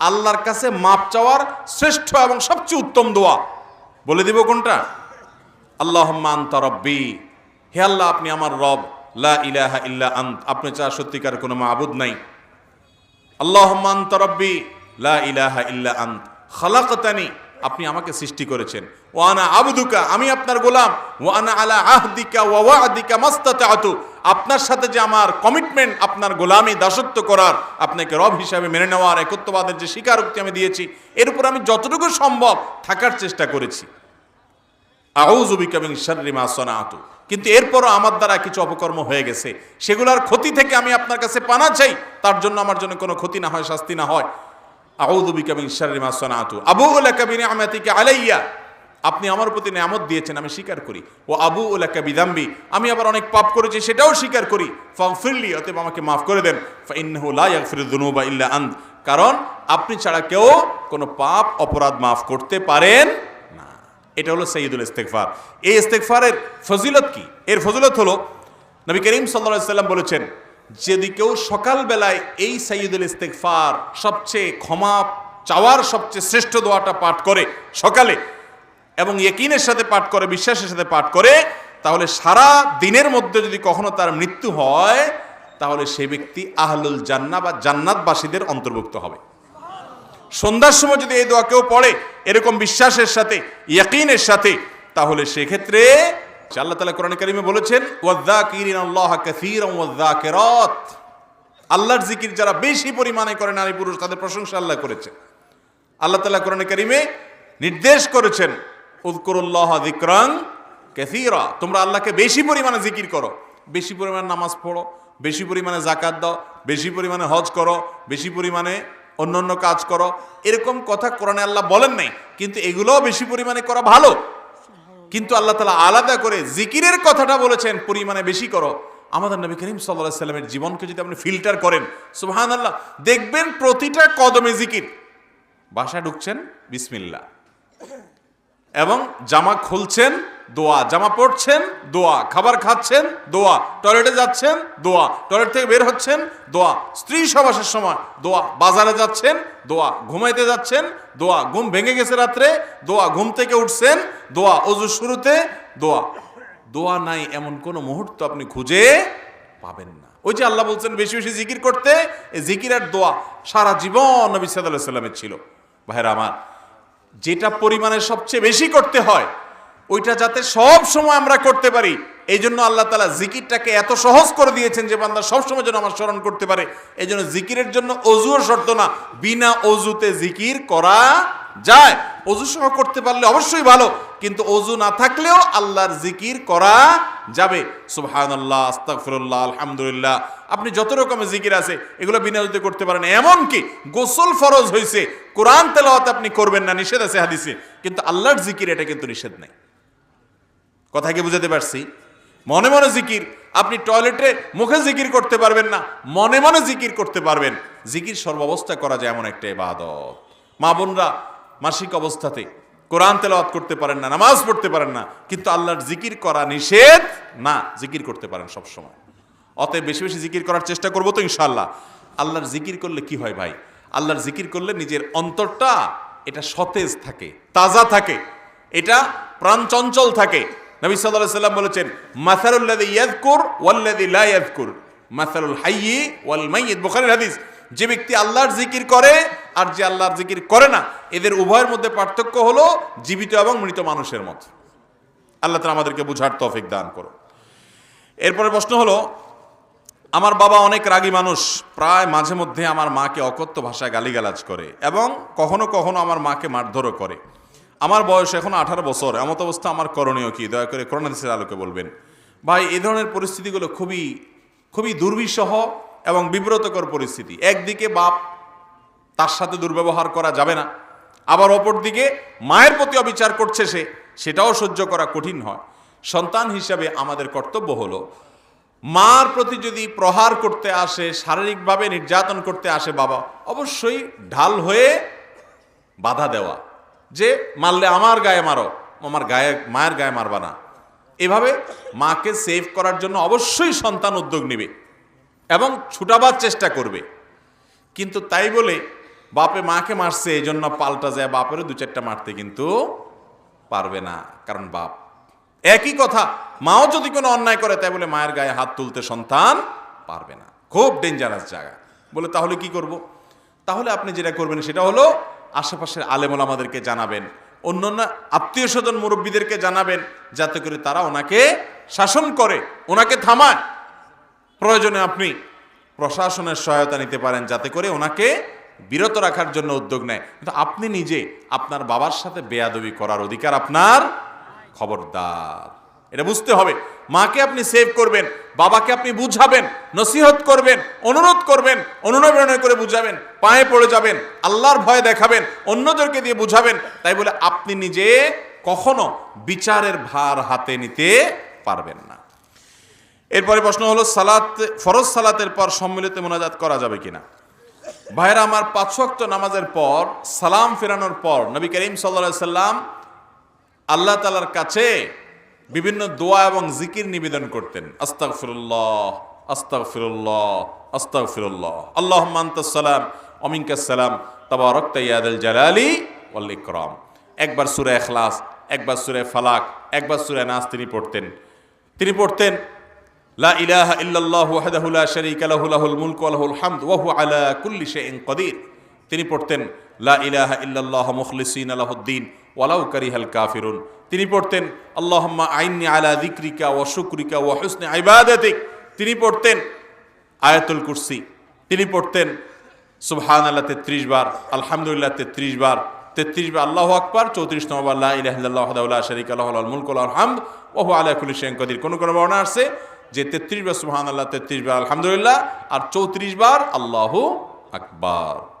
আল্লাহর কাছে মাপ চাওয়ার শ্রেষ্ঠ এবং সবচেয়ে উত্তম দোয়া। বলে দিব কোনটা? আল্লাহ আন্তা রব্বি। হে আল্লাহ, আপনি আমার রব। লা ইলাহা ইল্লা আন্ত। আপনি চা সত্যিকার কোনো মাবুদ নাই। আল্লাহ আন্তা রব্বি। লা ইলাহা ইল্লা আন্ত। খালাকতানি। আপনি আমাকে সৃষ্টি করেছেন। ওয়ানা আবদুকা। আমি আপনার গোলাম। ওয়ানা আলা আহদিকা ওয়া ওয়াদিকা মাস্তাতাতু। আপনার সাথে যে আমার কমিটমেন্ট আপনার গোলামি, দাসত্ব করার, আপনাকে রব হিসাবে মেনে নেওয়ার, একত্ববাদের যে স্বীকারোক্তি আমি দিয়েছি, এর উপর আমি যতটুকু সম্ভব থাকার চেষ্টা করেছি। কিন্তু এরপরও আমার দ্বারা কিছু অপকর্ম হয়ে গেছে। সেগুলোর ক্ষতি থেকে আমি আপনার কাছে পানা চাই, তার জন্য আমার জন্য কোনো ক্ষতি না হয়, শাস্তি না হয়। আউযুবিকা শাররি মা সানাতু আবু আলাইয়া। আপনি আমার প্রতি নিয়ামত দিয়েছেন, আমি স্বীকার করি। ও আবু উলাকা বিদাম্বি আমি আবার অনেক পাপ করেছি, সেটাও স্বীকার করি। ফাগফিরলি, অতএব আমাকে মাফ করে দেন। ইল্লা আন্ত। কারণ আপনি ছাড়া কেউ কোনো পাপ, অপরাধ মাফ করতে পারেন না। এটা হলো সঈদুল ইস্তেকফার এই ইস্তেকফারের ফজিলত কি? এর ফজিলত হলো, নবী করিম সাল্লা সাল্লাম বলেছেন, যদি কেউ সকালবেলায় এই সঈদুল ইস্তেকফার সবচেয়ে ক্ষমা চাওয়ার সবচেয়ে শ্রেষ্ঠ দোয়াটা পাঠ করে সকালে এবং ইয়কিনের সাথে পাঠ করে, বিশ্বাসের সাথে পাঠ করে, তাহলে সারা দিনের মধ্যে যদি কখনো তার মৃত্যু হয়, তাহলে সে ব্যক্তি আহলুল জান্না বা জান্নাতবাসীদের অন্তর্ভুক্ত হবে। সন্ধ্যার সময় যদি এই দোয়া কেউ পড়ে, এরকম বিশ্বাসের সাথে, ইয়াকিনের সাথে, তাহলে সেক্ষেত্রে আল্লাহ তালা কোরআন কারিমে বলেছেন ওয়াদ্দাকিরাত আল্লাহর জিকির যারা বেশি পরিমাণে করে নারী পুরুষ, তাদের প্রশংসা আল্লাহ করেছে আল্লাহ তালা কোরআন কারিমে নির্দেশ করেছেন উদকুরুল্লাহ তোমরা আল্লাহকে বেশি পরিমাণে জিকির করো। বেশি পরিমাণে নামাজ পড়ো, বেশি পরিমাণে জাকাত দাও, বেশি পরিমাণে হজ করো, বেশি পরিমাণে অন্য অন্য কাজ করো। এরকম কথা কোরআনে আল্লাহ বলেন নাই, কিন্তু এগুলোও বেশি পরিমাণে করা ভালো। কিন্তু আল্লাহ তালা আলাদা করে জিকিরের কথাটা বলেছেন, পরিমাণে বেশি করো। আমাদের নবী করিম সাল্লাহ সাল্লামের জীবনকে যদি আপনি ফিল্টার করেন সুবহান আল্লাহ দেখবেন প্রতিটা কদমে জিকির। বাসা ঢুকছেন বিসমিল্লা এবং জামা খুলছেন, দোয়া। জামা পড়ছেন দোয়া। খাবার খাচ্ছেন, দোয়া। টয়লেটে যাচ্ছেন, দোয়া। টয়লেট থেকে বের হচ্ছেন, দোয়া। স্ত্রী সবাসের সময়, দোয়া। বাজারে যাচ্ছেন, দোয়া। ঘুমাইতে যাচ্ছেন, দোয়া। ঘুম ভেঙে গেছে রাত্রে, দোয়া। ঘুম থেকে উঠছেন, দোয়া। অজু শুরুতে, দোয়া। দোয়া নাই এমন কোনো মুহূর্ত আপনি খুঁজে পাবেন না। ওই যে আল্লাহ বলছেন, বেশি বেশি জিকির করতে, এই জিকির আর দোয়া সারা জীবন নবী সাল্লাহ সাল্লামের ছিল। ভাইরা আমার যেটা পরিমাণে সবচেয়ে বেশি করতে হয়, ওইটা যাতে সব সময় আমরা করতে পারি। এই জন্য আল্লাহ তালা জিকিরটাকে এত সহজ করে দিয়েছেন যে বান্দা সবসময় যেন আমার স্মরণ করতে পারে। এই জন্য জিকিরের জন্য অজুও শর্ত না, বিনা অজুতে জিকির করা যায়। অজু সহ করতে পারলে অবশ্যই ভালো কিন্তু অজু না থাকলেও আল্লাহর জিকির করা যাবে। সুবহান আল্লাহ আস্তাকফিরুল্লাহ আলহামদুলিল্লাহ। আপনি যত রকমের জিকির আছে, এগুলো বিনা অজুতে করতে পারেন। এমনকি গোসল ফরজ হয়েছে কোরআন তেলাওয়াত আপনি করবেন না, নিষেধ আছে হাদিসে। কিন্তু আল্লাহর জিকির এটা কিন্তু নিষেধ নাই। কথা কি বুঝাতে পারছি? মনে মনে জিকির, আপনি টয়লেটে মুখে জিকির করতে পারবেন না, মনে মনে জিকির করতে পারবেন। জিকির সর্বাবস্থা করা যায় এমন একটা ইবাদত। মা বোনরা মাসিক অবস্থাতে কোরআন তেলাওয়াত করতে পারেন না, নামাজ পড়তে পারেন না, কিন্তু আল্লাহর জিকির করা নিষেধ না, জিকির করতে পারেন সব সময় অতএব বেশি বেশি জিকির করার চেষ্টা করব তো ইনশাল্লাহ আল্লাহর জিকির করলে কি হয় ভাই? আল্লাহর জিকির করলে নিজের অন্তরটা এটা সতেজ থাকে, তাজা থাকে, এটা প্রাণ চঞ্চল থাকে। নবী সাল্লাল্লাহু সাল্লাম বলেছেন মাসারুল্লাদি ইয়াজকুর ওয়াল্লাদি লা ইয়াজকুর মাসারুল হাইয়ি ওয়াল মাইয়িত বুখারীর হাদিস, যে ব্যক্তি আল্লাহর জিকির করে আর যে আল্লাহর জিকির করে না, এদের উভয়ের মধ্যে পার্থক্য হলো জীবিত এবং মৃত মানুষের মতো। আল্লাহ তাআলা আমাদেরকে বুঝার তফিক দান করো এরপরে প্রশ্ন হলো, আমার বাবা অনেক রাগী মানুষ, প্রায় মাঝে মধ্যে আমার মাকে অকথ্য ভাষায় গালিগালাজ করে এবং কখনো কখনো আমার মাকে মারধরও করে। আমার বয়স এখন আঠারো বছর, এমত অবস্থা আমার করণীয় কি? দয়া করে করোনাদিসের আলোকে বলবেন। ভাই, এই ধরনের পরিস্থিতিগুলো খুবই খুবই দুর্বিষহ এবং বিব্রতকর পরিস্থিতি। একদিকে বাপ তার সাথে দুর্ব্যবহার করা যাবে না। আবার অপরদিকে মায়ের প্রতি অবিচার করছে সে, সেটাও সহ্য করা কঠিন হয়। সন্তান হিসাবে আমাদের কর্তব্য হলো, মার প্রতি যদি প্রহার করতে আসে, শারীরিকভাবে নির্যাতন করতে আসে বাবা, অবশ্যই ঢাল হয়ে বাধা দেওয়া। যে, মারলে আমার গায়ে মারো, আমার গায়ে, মায়ের গায়ে মারবা না। এভাবে মাকে সেভ করার জন্য অবশ্যই সন্তান উদ্যোগ নেবে এবং ছুটাবার চেষ্টা করবে। কিন্তু তাই বলে বাপে মাকে মারছে এই জন্য পাল্টা যায়, বাপেরও দু চারটা মারতে কিন্তু পারবে না, কারণ বাপ। একই কথা, মাও যদি কোনো অন্যায় করে, তাই বলে মায়ের গায়ে হাত তুলতে সন্তান পারবে না। খুব ডেঞ্জারাস জায়গা। বলে, তাহলে কি করব? তাহলে আপনি যেটা করবেন, সেটা হলো আশেপাশের আলেমল আমাদেরকে জানাবেন, অন্যান্য আত্মীয় স্বজন মুরব্বীদেরকে জানাবেন, যাতে করে তারা ওনাকে শাসন করে, ওনাকে থামায়। প্রয়োজনে আপনি প্রশাসনের সহায়তা নিতে পারেন, যাতে করে ওনাকে বিরত রাখার জন্য উদ্যোগ নেয়। কিন্তু আপনি নিজে আপনার বাবার সাথে বেয়াদবি করার অধিকার আপনার খবরদার। এটা বুঝতে হবে। মাকে আপনি সেভ করবেন, বাবাকে আপনি বুঝাবেন, নসিহত করবেন, অনুরোধ করবেন অনুনয়ন করে বুঝাবেন, পায়ে পড়ে যাবেন, আল্লাহর ভয় দেখাবেন, অন্যদেরকে দিয়ে বুঝাবেন। তাই বলে আপনি নিজে কখনো বিচারের ভার হাতে নিতে পারবেন না। এরপরে প্রশ্ন হলো, সালাত, ফরজ সালাতের পর সম্মিলিত মোনাজাত করা যাবে কিনা? ভাইরা, আমার পাঁচ ওয়াক্ত নামাজের পর, সালাম ফেরানোর পর, নবী করিম সাল্লা সাল্লাম আল্লাহ তালার কাছে বিভিন্ন দোয়া এবং জিকির নিবেদন করতেন। আস্তাক ফিরুল্লাহ আস্তাক ফিরুল্লাহ আস্তাক ফিরুল্লাহ আল্লাহ মান্তাসালাম অমিনকাসালাম তাবারক তাইয়াদুল জালালি ওয়াল একবার সুরে এখলাস একবার সুরে ফালাক, একবার সুরে নাস তিনি পড়তেন। তিনি পড়তেন লা ইলাহা ইল্লাল্লাহু ওয়াহদাহু লা শারীকা লাহু, লাহুল মুলকু ওয়া লাহুল হামদ, ওয়া হুয়া আলা কুল্লি শাইইন কাদির তিনি পড়তেন, লা ইলাহা ইল্লাল্লাহ মুখলিসিনা লাহুদ্দিন, ওয়ালাউ কারিহাল কাফিরুন। তিনি পড়তেন, আল্লাহুম্মা আইন্নি আলা যিকরিকা ওয়া শুকরিকা ওয়া হুসনি ইবাদাতিক। তিনি পড়তেন, আয়াতুল কুরসি। তিনি পড়তেন, সুবহানাল্লাহ 33 বার, আলহামদুলিল্লাহ 33 বার। 33 বার আল্লাহু আকবার 34 নম্বর লা ইলাহা শারীকা লাহু লাহুল মুলকু ওয়া লাহুল হামদ, ওয়া হুয়া আলা কুল্লি শাইইন কাদির কোন কোন বর্ণনা আছে যে 33 বার সুহান আল্লাহ তেত্রিশ বার আলহামদুলিল্লাহ আর 34 বার আল্লাহ আকবার।